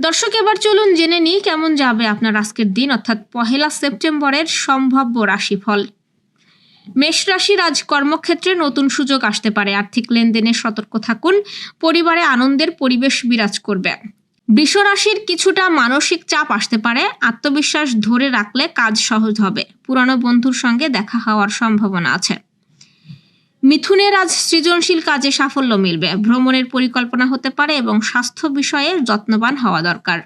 দর্শক, এবার চলুন জেনে নিই কেমন যাবে আপনার আজকের দিন, অর্থাৎ পহেলা সেপ্টেম্বরের সম্ভাব্য রাশিফল। মেষ রাশির আজ কর্মক্ষেত্রে নতুন সুযোগ আসতে পারে। আর্থিক লেনদেনে সতর্ক থাকুন, পরিবারে আনন্দের পরিবেশ বিরাজ করবে। বৃষ রাশির কিছুটা মানসিক চাপ আসতে পারে। আত্মবিশ্বাস ধরে রাখলে কাজ সহজ হবে। পুরানো বন্ধুর সঙ্গে দেখা হওয়ার সম্ভাবনা আছে। মিথুনের আজ সৃজনশীল কাজে সাফল্য মিলবে। ভ্রমণের পরিকল্পনা হতে পারে এবং স্বাস্থ্য বিষয়ে যত্নবান হওয়া দরকার।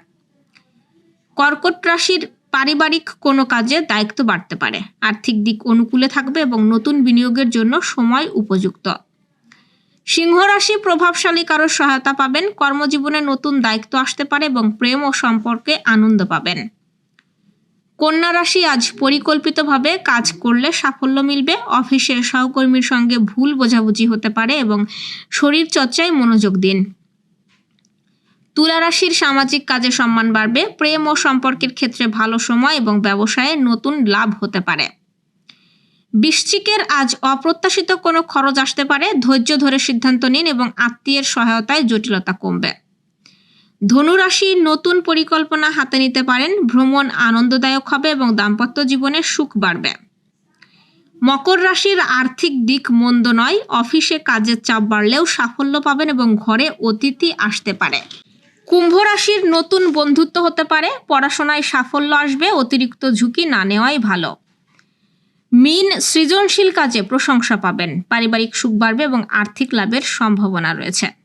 কর্কট রাশির পারিবারিক কোনো কাজে দায়িত্ব বাড়তে পারে। আর্থিক দিক অনুকূলে থাকবে এবং নতুন বিনিয়োগের জন্য সময় উপযুক্ত। সিংহ রাশি প্রভাবশালী কারোর সহায়তা পাবেন। কর্মজীবনে নতুন দায়িত্ব আসতে পারে এবং প্রেম ও সম্পর্কে আনন্দ পাবেন। কন্যা রাশি আজ পরিকল্পিতভাবে কাজ করলে সাফল্য মিলবে। অফিসে সহকর্মীর সঙ্গে ভুল বোঝাবুঝি হতে পারে এবং শরীর চর্চায় মনোযোগ দিন। তুলা রাশির সামাজিক কাজে সম্মান বাড়বে। প্রেম ও সম্পর্কের ক্ষেত্রে ভালো সময় এবং ব্যবসায়ে নতুন লাভ হতে পারে। বৃশ্চিকের আজ অপ্রত্যাশিত কোনো খরচ আসতে পারে। ধৈর্য ধরে সিদ্ধান্ত নিন এবং আত্মীয়ের সহায়তায় জটিলতা কমবে। ধনুরাশি নতুন পরিকল্পনা হাতে নিতে পারেন, ভ্রমণ আনন্দদায়ক হবে এবং দাম্পত্য জীবনে সুখ বাড়বে। মকর রাশির আর্থিক দিক মন্দ নয়, অফিসে কাজের চাপ বাড়লেও সাফল্য পাবেন এবং ঘরে অতিথি আসতে পারে। কুম্ভ রাশির নতুন বন্ধুত্ব হতে পারে, পড়াশোনায় সাফল্য আসবে, অতিরিক্ত ঝুঁকি না নেওয়াই ভালো। মিন সৃজনশীল কাজে প্রশংসা পাবেন, পারিবারিক সুখ বাড়বে এবং আর্থিক লাভের সম্ভাবনা রয়েছে।